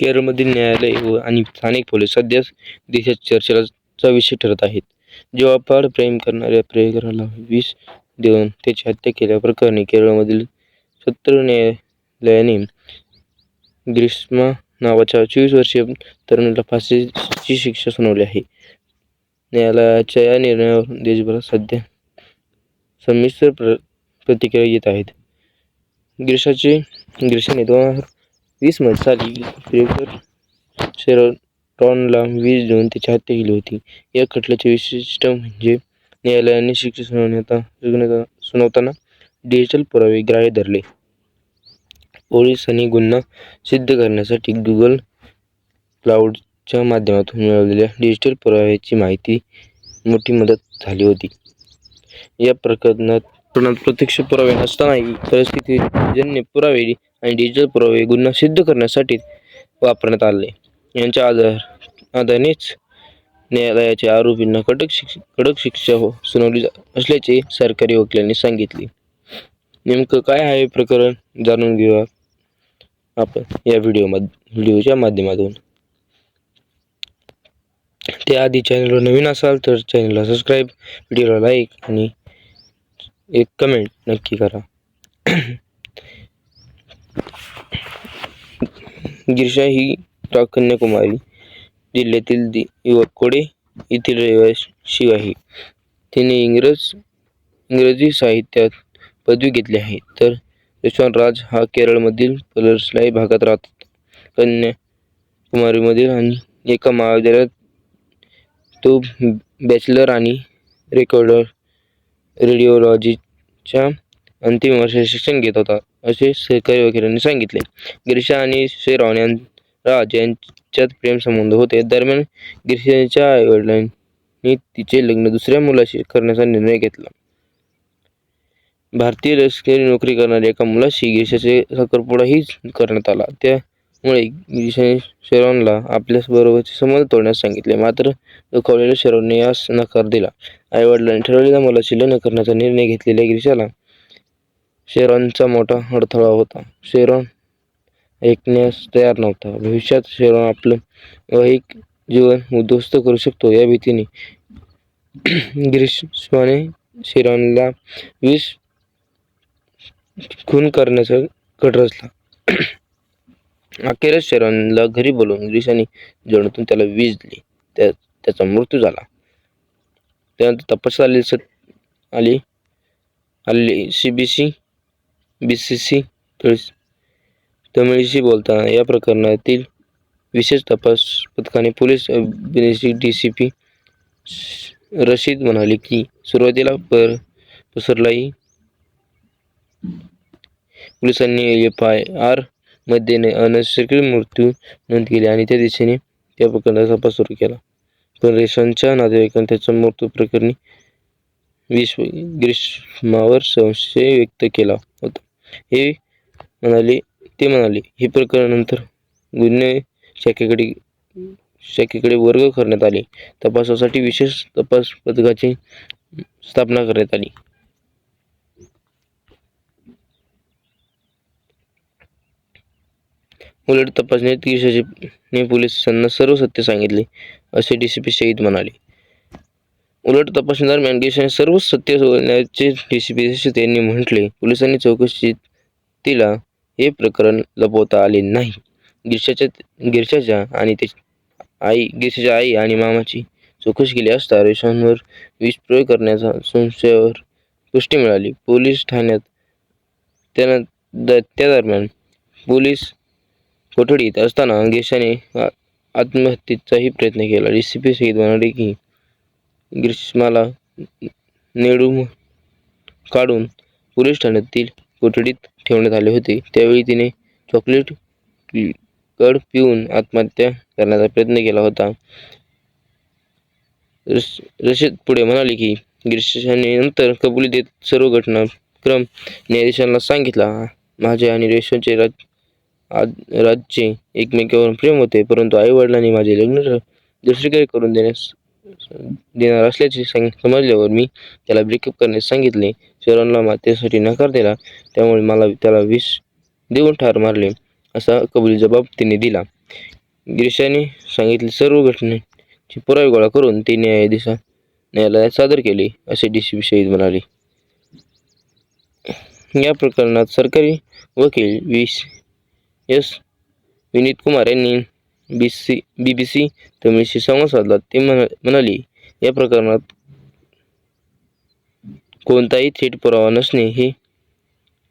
केरळमधील न्यायालय व आणि स्थानिक पोलीस सध्या देशात चर्चेचा विषय ठरत आहेत. जेव्हा प्रेम करणाऱ्या प्रेयकराला विष देऊन त्याची हत्या केल्याप्रकरणी केरळमधील सत्र न्यायालयाने ग्रीष्मा नावाच्या चोवीस वर्षीय तरुणीला फाशीची शिक्षा सुनावली आहे. न्यायालयाच्या या निर्णयावर देशभरात सध्या संमिश्र प्र प्रतिक्रिया येत आहेत. ग्रीषाचे ग्रीषाने दोन हजार वीसमध्ये साली प्रियकर शेरॉनला वीज देऊन त्याची हत्या केली होती. या खटल्याचे विशिष्ट म्हणजे न्यायालयाने शिक्षा सुनावण्याता सुनावता- सुनावताना डिजिटल पुरावे ग्राह्य धरले. पोलिसांनी गुन्हा सिद्ध करण्यासाठी गुगल क्लाउडच्या माध्यमातून मिळवलेल्या डिजिटल पुराव्याची माहिती मोठी मदत झाली होती. या प्रकरणात प्रकरणात प्रत्यक्ष पुरावे नसतानाही परिस्थितीजन्य पुरावे आणि डिजिटल पुरावे गुन्हा सिद्ध करण्यासाठी वापरण्यात आले. यांच्या आधार आधारेच न्यायालयाच्या आरोपींना कडक शिक्ष कडक शिक्षा हो सुनावली जा- असल्याचे सरकारी वकिलांनी सांगितले. नेमकं काय आहे प्रकरण जाणून घेऊया आपण या व्हिडिओमध्ये व्हिडिओच्या माध्यमातून. त्याआधी चॅनलवर नवीन असाल तर चॅनलला सबस्क्राईब व्हिडिओला लाईक आणि एक कमेंट नक्की करा. गिरशा ही कन्याकुमारी जिल्ह्यातील दि कोडे येथील रहिवाशी आहे. तिने इंग्रज इंग्रजी साहित्यात पदवी घेतली आहे. तर यशवंत राज हा केरळमधील पलसलाई भागात राहतात कन्याकुमारीमधील आणि एका महाविद्यालयात तो बॅचलर आणि रेकॉर्डर रेडिओलॉजीच्या अंतिम वर्षाचे शिक्षण घेत होता. असे सहकारी वकिलांनी सांगितले. गिरीशा आणि शेरॉन यां राज यांच्यात प्रेमसंबंध होते. दरम्यान गिरीशाच्या आईवडिलांनी तिचे लग्न दुसऱ्या मुलाशी करण्याचा निर्णय घेतला. भारतीय लष्करी नोकरी करणाऱ्या एका मुलाशी गिरीशाचे साखरपुडाही करण्यात आला. त्यामुळे गिरीशाने शेरॉनला आपल्याबरोबरचे संबंध तोडण्यास सांगितले. मात्र दुखावलेल्या शेरॉनने यास नकार दिला. आईवडिलांनी ठरवलेल्या मुलाशी लग्न करण्याचा निर्णय घेतलेल्या गिरीशाला शेरॉनचा मोठा अडथळा होता. शेरॉन ऐकण्यास तयार नव्हता. भविष्यात शेरॉन आपलं वैहिक जीवन उद्ध्वस्त करू शकतो. या भीतीने ग्रीष्माने शेरॉनला विष खून करण्याचा कट रचला. अखेरच शेरॉनला घरी बोलवून ग्रीशाने जणतून त्याला वीज दिली. त्या त्याचा मृत्यू झाला. त्यानंतर तपास आली सत आली C B C B C C तमिळशी बोलताना या प्रकरणातील विशेष तपास पथकाने पोलीस अभिनेत्री डी सी पी रशीद म्हणाले की सुरुवातीला पर पसरलाई पोलिसांनी एफ आय आरमध्ये न- अनैसर्गिक मृत्यू नोंद केली आणि त्या दिशेने त्या प्रकरणाचा तपास सुरू केला. पण रेशांच्या नातेवाईकांनी त्याच्या मृत्यू प्रकरणी विश्व ग्रीष्मावर संशय व्यक्त केला. हे म्हणाले ते म्हणाले हे प्रकरणानंतर गुन्हे शाखेकडे शाखेकडे वर्ग करण्यात आले. तपासासाठी विशेष तपास पथकाची स्थापना करण्यात आली. उलट तपासणीत गिरीशाने पोलिसांना सर्व सत्य सांगितले असे डी सी पी शहीद म्हणाले. उलट तपासणीदरम्यान दरम्यान सर्व सत्य सोडण्याचे डी सी पी यांनी म्हटले. पोलिसांनी चौकशीत तिला हे प्रकरण लपवता आले नाही. गिरशाच्या गिरशाच्या आणि ते आई गिरशाच्या आई आणि मामाची चौकशी केली असता रेशांवर विष प्रयोग करण्याचा संशयावर पुष्टी मिळाली. पोलीस ठाण्यात त्यानं त्या दरम्यान पोलीस कोठडीत असताना गेशाने आत्महत्येचाही प्रयत्न केला. डी सी पी सहित म्हणाले की ग्रीष्माला नेडून काढून पोलीस ठाण्यातील कोठडीत ठेवण्यात आले होते. त्यावेळी तिने चॉकलेट कड पिऊन आत्महत्या करण्याचा प्रयत्न केला होता. रश रशीद पुढे म्हणाले की ग्रीष्माने नंतर कबुली देत सर्व घटनाक्रम न्यायाधीशांना सांगितला. माझे आणि रेशमचे राज आज राजचे एकमेकांवर प्रेम होते परंतु आई वडिलांनी माझे लग्न दुसरीकडे करून देण्यास देणार असल्याचे सांग समजल्यावर मी त्याला ब्रेकअप करण्यास सांगितले. शरणला मातेसाठी त्यासाठी नकार दिला. त्यामुळे मला त्याला विष देऊन ठार मारले. असा कबुली जबाब तिने दिला. गिरीशाने सांगितले सर्व घटनेची पुरावे गोळा करून ते न्यायाधीशा न्यायालयात सादर केले असे डी सी पी शहीद म्हणाले. या प्रकरणात सरकारी वकील वीस एस. विनीत कुमार यांनी बी सी बी बी सी तमिळशी संवाद साधला. ते म्हण म्हणाली या प्रकरणात कोणताही थेट पुरावा नसणे हे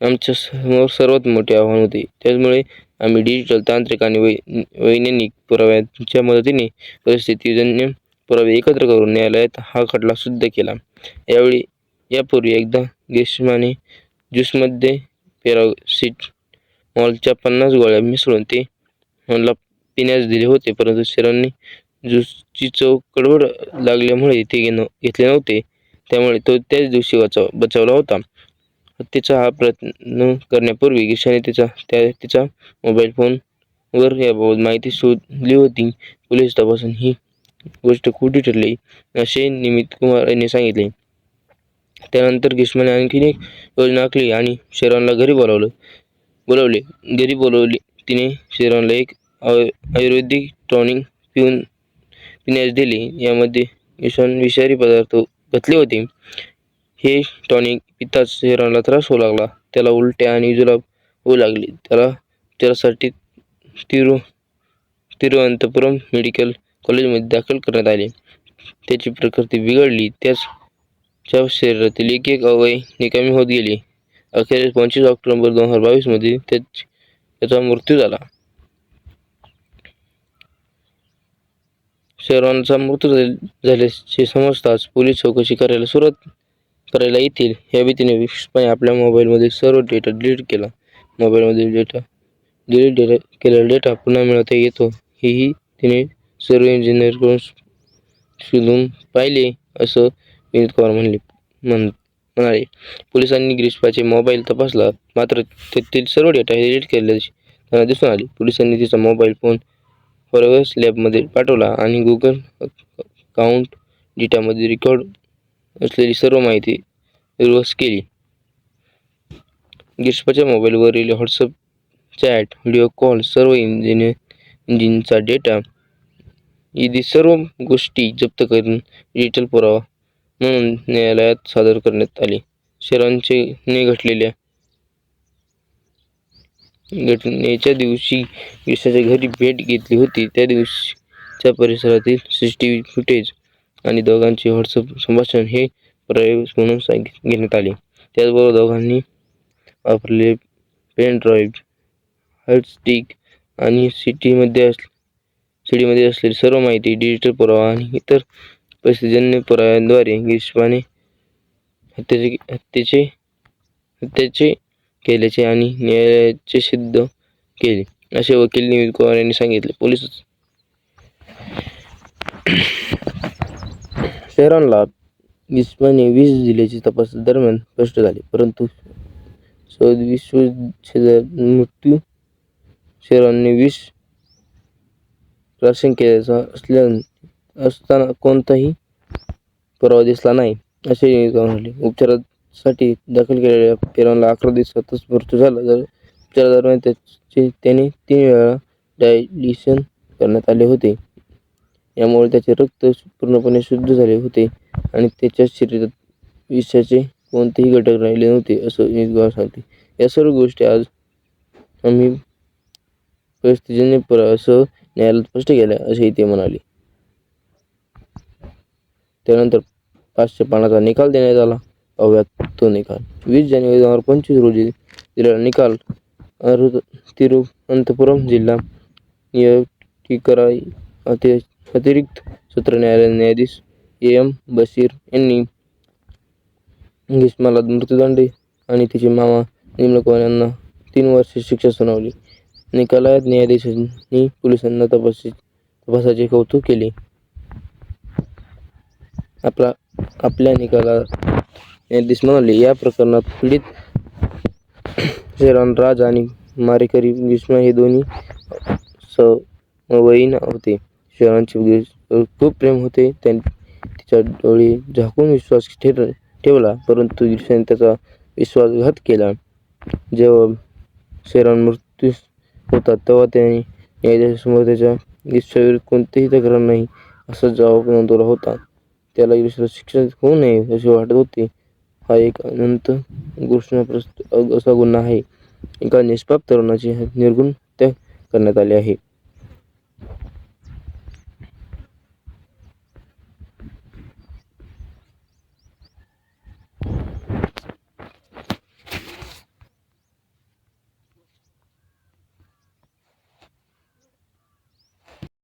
आमच्यासमोर सर्वात मोठे आव्हान होते. त्यामुळे आम्ही डिजिटल तांत्रिक आणि वै वैज्ञानिक पुराव्यांच्या मदतीने परिस्थितीजन्य पुरावे एकत्र करून न्यायालयात हा खटला सिद्ध केला. यावेळी यापूर्वी एकदा ग्रीष्माने ज्यूसमध्ये पेरासिट मॉलच्या पन्नास गोळ्या मिसळून ते मला पिण्यास दिले होते परंतु शेरांनी ज्यूसची चव कडवड लागल्यामुळे ते घेणं घेतले नव्हते. त्यामुळे तो त्याच दिवशी वाचव बचावला होता. हत्येचा हा प्रयत्न करण्यापूर्वी गिशाने तिचा त्या तिचा मोबाईल फोनवर याबाबत माहिती शोधली होती. पोलीस तपासून ही गोष्ट खोटी ठरली असे निमित कुमार यांनी सांगितले. त्यानंतर ग्रीष्माने आणखीन एक योजना आखली आणि शेरॉनला घरी बोलावलं बोलावले. घरी बोलवले तिने शेरॉनला एक आयु आयुर्वेदिक टॉनिक पिऊन पिण्यास दिले. यामध्ये विषाण विषारी पदार्थ घातले होते. हे टॉनिक पिताच शेरानला त्रास होऊ लागला. त्याला उलट्या आणि जुलाब होऊ लागले. त्याला त्यासाठी तिरु तिरुवनंतपुरम मेडिकल कॉलेजमध्ये दाखल करण्यात आले. त्याची प्रकृती बिघडली. त्याच्या शरीरातील एक एक अवय निकामी होत गेली. अखेरीस पंचवीस ऑक्टोबर दोन हजार बावीसमध्ये त्याच त्याचा मृत्यू झाला. शेरवानचा मृत्यू झाल्याचे समजताच पोलीस चौकशी करायला सुरुवात करायला येतील. या भीतीने विशेषपणे आपल्या मोबाईलमधील सर्व डेटा डिलीट केला. मोबाईलमधील डेटा डिलीट डेटा केलेला डेटा पुन्हा मिळवता येतो. हेही तिने सर्व इंजिनिअरकडून शोधून पाहिले असं विनीत कुमार म्हणले म्हण म्हणाले. पोलिसांनी ग्रीष्पाचे मोबाईल तपासला. मात्र त्यातील सर्व डेटा डिलीट केल्याचे त्यांना दिसून आले. पोलिसांनी तिचा मोबाईल फोन फॉरेवर्स लॅबमध्ये पाठवला आणि गुगल अकाउंट डेटामध्ये रेकॉर्ड असलेली सर्व माहिती रिव्हर्स केली. ग्रीष्माच्या मोबाईलवरील व्हॉट्सअप चॅट व्हिडिओ कॉल सर्व इंजिन इंजिनचा डेटा इदी सर्व गोष्टी जप्त करून डिजिटल पुरावा म्हणून न्यायालयात सादर करण्यात आले. शहरांचे ने घटलेल्या घटनेच्या दिवशी ईशाच्या घरी भेट घेतली होती. त्या दिवशीच्या परिसरातील C C T V footage आणि दोघांचे व्हॉट्सअप संभाषण हे प्रयोग म्हणून सांगित घेण्यात आले. त्याचबरोबर दोघांनी वापरले पेन ड्राईव्ह हार्ड स्टिक आणि सिटीमध्ये अस सीडीमध्ये असलेली सर्व माहिती डिजिटल पुरावा आणि इतर परिस्थितीजन्य पुराव्यांद्वारे ग्रीष्माने हत्येचे हत्येचे हत्येचे केल्याचे आणि न्यायालयाचे सिद्ध केले असे वकील निवित कुमार यांनी सांगितले. पोलीस शेरॉनला विस्माने वीस दिल्याची तपास दरम्यान स्पष्ट झाले परंतु सदवीस मृत्यू शेरॉनने वीस प्राशन केल्याचा असल्या असताना कोणताही पुरावा दिसला नाही असे म्हणाले उपचारात साठी दाखल केलेल्या पेरांना अकरा दिवसातच मृत्यू झाला. तर उपचारादरम्यान त्याचे त्याने तीन वेळा डायलिशन करण्यात आले होते. यामुळे त्याचे रक्त पूर्णपणे शुद्ध झाले होते आणि त्याच्या शरीरात विषाचे कोणतेही घटक राहिले नव्हते असं निजगाव सांगते. या सर्व गोष्टी आज आम्ही परिस्थितीने पर असं न्यायालयात स्पष्ट केल्या असेही ते म्हणाले. त्यानंतर पाचशे पानाचा निकाल देण्यात आला. पाहूयात तो निकाल. वीस जानेवारी दोन हजार पंचवीस रोजी दिलेला निकाल अरु तिरुवनंतपुरम जिल्हा नियुक्तीकराई अति अतिरिक्त सत्र न्यायालय न्यायाधीश ए एम बशीर यांनी ग्रीष्माला मृत्यूदंड आणि तिचे मामा निमलकवार यांना तीन वर्षे शिक्षा सुनावली. निकालात न्यायाधीशांनी पोलिसांना तपासी तपासाचे कौतुक केले. आपला आपल्या निकाला न्यायाधीश म्हणाले या प्रकरणात पीडित शेरान राज आणि मारेकरी भीष्म हे दोन्ही समवयीन होते. शेरांचे खूप प्रेम होते. त्यांनी तिच्या डोळे झाकून विश्वास ठेव ठेवला परंतु ग्रीष्माने त्याचा विश्वासघात केला. जेव्हा शेरान मृत्यू होता तेव्हा त्याने न्यायाधीशासमोर त्याच्या गिरीशच्या कोणतीही तक्रार नाही असा जबाब नोंदवला होता. त्याला गिरीशला शिक्षा होऊ नये असे वाटत होते. हा एक अनंत घोषणाप्रस्त असा गुन्हा आहे. एका निष्पाप तरुणाची निर्गुण हत्या करण्यात आली आहे.